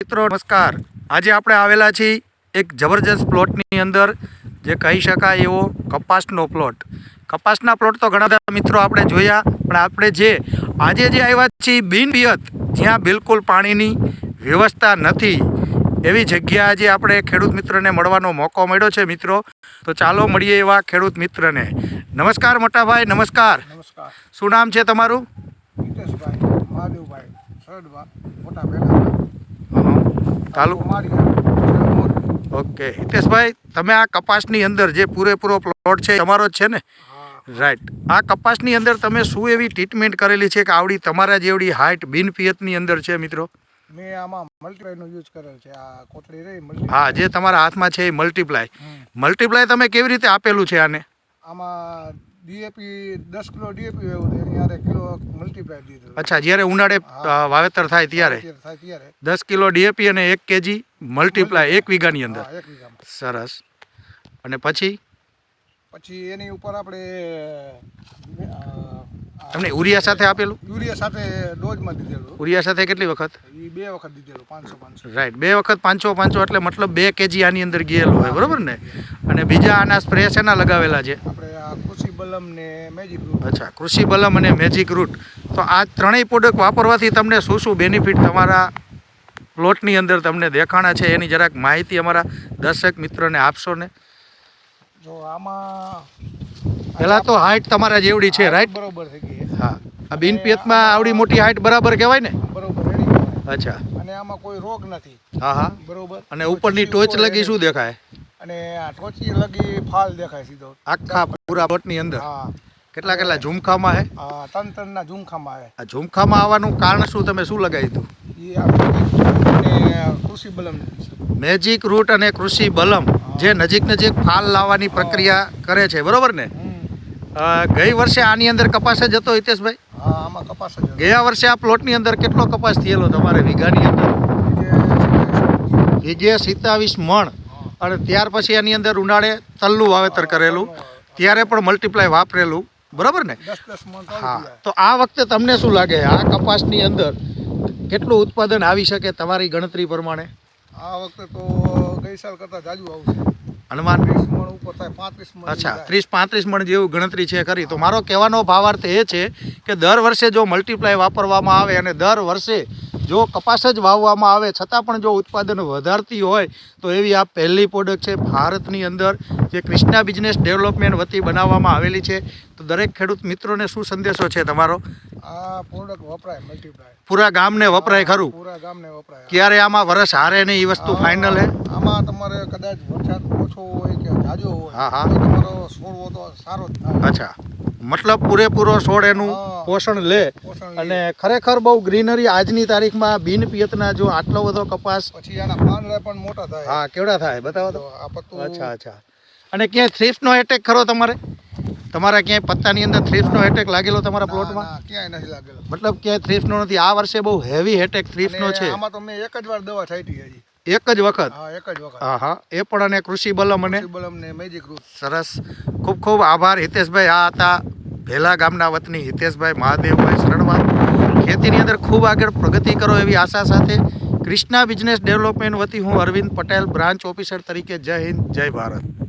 મિત્રો નમસ્કાર. આજે આપણે આવેલા છીએ એક જબરજસ્ત પ્લોટની અંદર જે કહી શકાય એવો કપાસનો પ્લોટ. કપાસના પ્લોટ તો ઘણા બધા મિત્રો આપણે જોયા પણ આપણે જે આજે જે આવ્યા છીએ બિનપિયત જ્યાં બિલકુલ પાણીની વ્યવસ્થા નથી. એવી જગ્યા આજે આપણે ખેડૂત મિત્રને મળવાનો મોકો મળ્યો છે મિત્રો. તો ચાલો મળીએ એવા ખેડૂત મિત્રને. નમસ્કાર મોટાભાઈ નમસ્કાર. નમસ્કાર. શું નામ છે તમારું? મોટા બેડા તાલુ ઓકે. હિતેશભાઈ તમે આ કપાસની અંદર જે પૂરેપૂરો પ્લોટ છે તમારો જ છે ને? રાઈટ આ કપાસની અંદર તમે શું એવી ટ્રીટમેન્ટ કરેલી છે કે આવડી તમારા જેવડી હાઇટ બિન પિયતની અંદર છે મિત્રો? મેં આમાં મલ્ટીપ્લાયનો યુઝ કરેલ છે. આ કોથળી રહી હા જે તમારા હાથમાં છે એ મલ્ટીપ્લાય મલ્ટીપ્લાય તમે કેવી રીતે આપેલું છે આને? આમાં ડીએપી દસ કિલો ડીએપી છે એની કિલો મલ્ટીપ્લાય દીધું અચ્છા જ્યારે ઉનાળે વાવેતર થાય ત્યારે? થાય ત્યારે. દસ કિલો ડીએપી અને એક કેજી મલ્ટીપ્લાય એક વીઘાની અંદર. એક વીઘામાં. સરસ. અને પછી? પછી એની ઉપર આપણે તમને યુરિયા સાથે આપેલું? યુરિયા સાથે ડોઝમાં દીધેલું. યુરિયા સાથે કેટલી વખત? બે વખત દીધેલું પાંચસો પાંચસો. રાઈટ બે વખત પાંચસો પાંચસો એટલે મતલબ બે કેજી આની અંદર ગયેલું હોય બરોબર ને? અને બીજા આના સ્પ્રે શેના લગાવેલા છે? આપણે બલમ ને મેજિક રૂટ અચ્છા કૃષિ બલમ અને મેજિક રૂટ તો આ ત્રણેય પ્રોડક્ટ વાપરવાથી તમને શું શું બેનિફિટ તમારા પ્લોટની અંદર તમને દેખાણા છે એની જરાક માહિતી અમારા દર્શક મિત્રોને આપશો ને? જો આમાં પહેલાં તો હાઇટ તમારા જેવડી છે રાઈટ બરોબર થઈ ગઈ. હા. આ બિનપિયતમાં આવડી મોટી હાઇટ બરાબર કહેવાય ને? બરોબર અચ્છા. અને આમાં કોઈ રોગ નથી. હા હા. બરોબર. અને ઉપરની ટોચ લગી શું દેખાય? અને આ ટોચી લગી ફાલ દેખાય સીધો. આખા પૂરા પ્લોટની અંદર? હા. કેટલા કેટલા ઝુમખામાં હે? આ ત્રણ ના ઝુમખામાં આવે આ ઝુમખામાં આવવાનું કારણ શું? તમે શું લગાવી હતું? કૃષિ બલમ મેજિક રૂટ અને કૃષિ બલમ જે નજીક નજીક ફાલ લાવવાની પ્રક્રિયા કરે છે બરોબર ને? ગઈ વર્ષે આની અંદર કપાસ જ હતો હિતેશભાઈ? આમાં કપાસ જ ગયા વર્ષે આ પ્લોટની અંદર કેટલો કપાસ થયેલો તમારે વીઘાની અંદર? બીજે વીઘે સિત્તાવીસ મણ. અને ત્યાર પછી એની અંદર ઉનાળે તલનું વાવેતર કરેલું. ત્યારે પણ મલ્ટીપ્લાય વાપરેલું. બરાબર ને? હા. તો આ વખતે તમને શું લાગે? આ કપાસની અંદર કેટલું ઉત્પાદન આવી શકે તમારી ગણતરી પ્રમાણે? આ વખતે તો ગઈ સાલ કરતા જાજુ આવશે. હનુમાન? ત્રીસ મણ ઉપર પાંત્રીસ મણ અચ્છા ત્રીસ પાંત્રીસ મણ જેવું ગણતરી છે ખરી. તો મારો કહેવાનો ભાવાર્થ એ છે કે દર વર્ષે જો મલ્ટીપ્લાય વાપરવામાં આવે અને દર વર્ષે જો કપાસ જ વાવવામાં આવે છતાં પણ જો ઉત્પાદન વધારતી હોય તો એવી આ પહેલી પ્રોડક્ટ છે ભારતની અંદર જે કૃષ્ણા બિઝનેસ ડેવલપમેન્ટ વતી બનાવવામાં આવેલી છે. તો દરેક ખેડૂત મિત્રોને શું સંદેશો છે તમારો? આ પ્રોડક્ટ વપરાય મલ્ટીપ્લાય પૂરા ગામને વપરાય ખરું? પૂરા ગામને વપરાય ક્યારે આમાં વરસ હારે નહીં એ વસ્તુ ફાઇનલ હે? આમાં તમારે કદાચ વરસાદ ઓછો હોય કે જાજો હોય હા, હા. તમારો છોડવો તો સારો જ થાય. અચ્છા. મતલબ પૂરેપૂરો છોડ એનું. પોષણ લે. પોષણ અને ખરેખર બહુ ગ્રીનરી આજની તારીખમાં બિન પિયતના જો આટલો બધો કપાસ પછી એના પાંદડા પણ મોટા થાય. હા કેવડા થાય બતાવો તો. આ પત્તું અચ્છા અચ્છા. અને ક્યાંય થ્રીફ્ટનો એટેક ખરો તમારે? તમારા ક્યાંય પત્તાની અંદર થ્રીફ્ટનો એટેક લાગેલો તમારા પ્લોટમાં ક્યાંય નથી લાગેલો. મતલબ ક્યાંય થ્રીફ્ટનો નથી. આ વર્ષે બહુ હેવી એટેક થ્રીફ્ટનો છે. આમાં તો મેં એક જ વાર દવા છાંટી હજી. એક જ વખત? હા એક જ વખત. હા હા. એ પણ અને કૃષિ બલમ અને બલમ ને મેજિક સરસ. ખૂબ ખૂબ આભાર. હિતેશભાઈ આ હતા. ભેલા ગામના વતની હિતેશભાઈ મહાદેવભાઈ શરણવા ખેતીની અંદર ખૂબ આગળ પ્રગતિ કરો એવી આશા સાથે ક્રિષ્ના બિઝનેસ ડેવલપમેન્ટ વતી હું અરવિંદ પટેલ, બ્રાન્ચ ઓફિસર તરીકે જય હિન્દ, જય ભારત.